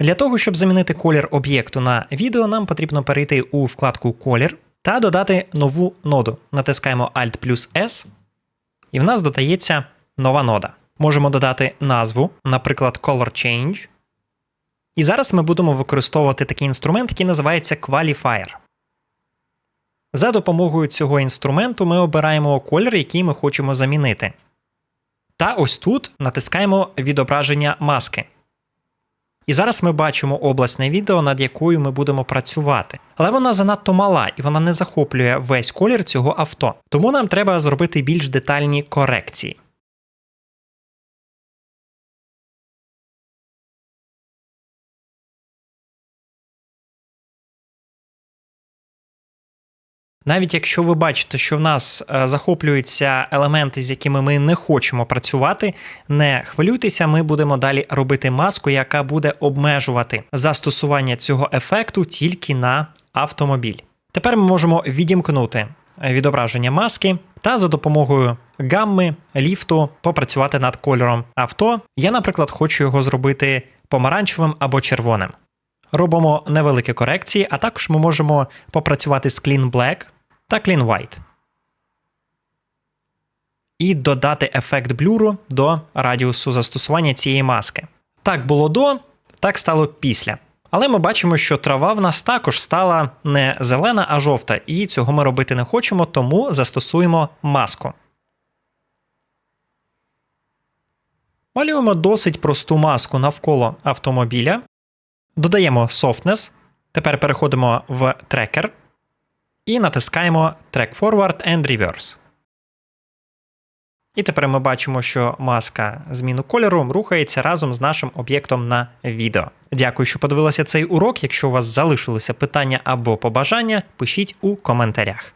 Для того, щоб замінити колір об'єкту на відео, нам потрібно перейти у вкладку Колір та додати нову ноду. Натискаємо Alt плюс S, і в нас додається нова нода. Можемо додати назву, наприклад, Color Change. І зараз ми будемо використовувати такий інструмент, який називається Qualifier. За допомогою цього інструменту ми обираємо колір, який ми хочемо замінити. Та ось тут натискаємо відображення маски. І зараз ми бачимо обласне відео, над якою ми будемо працювати. Але вона занадто мала і вона не захоплює весь колір цього авто. Тому нам треба зробити більш детальні корекції. Навіть якщо ви бачите, що в нас е, захоплюються елементи, з якими ми не хочемо працювати, не хвилюйтеся, ми будемо далі робити маску, яка буде обмежувати застосування цього ефекту тільки на автомобіль. Тепер ми можемо відімкнути відображення маски та за допомогою гамми, ліфту попрацювати над кольором авто. Я, наприклад, хочу його зробити помаранчевим або червоним. Робимо невеликі корекції, а також ми можемо попрацювати з Clean Black та Clean White. І додати ефект блюру до радіусу застосування цієї маски. Так було до, так стало після. Але ми бачимо, що трава в нас також стала не зелена, а жовта, і цього ми робити не хочемо, тому застосуємо маску. Малюємо досить просту маску навколо автомобіля. Додаємо Softness. Тепер переходимо в Tracker і натискаємо Track Forward and Reverse. І тепер ми бачимо, що маска зміну кольору рухається разом з нашим об'єктом на відео. Дякую, що подивилися цей урок. Якщо у вас залишилися питання або побажання, пишіть у коментарях.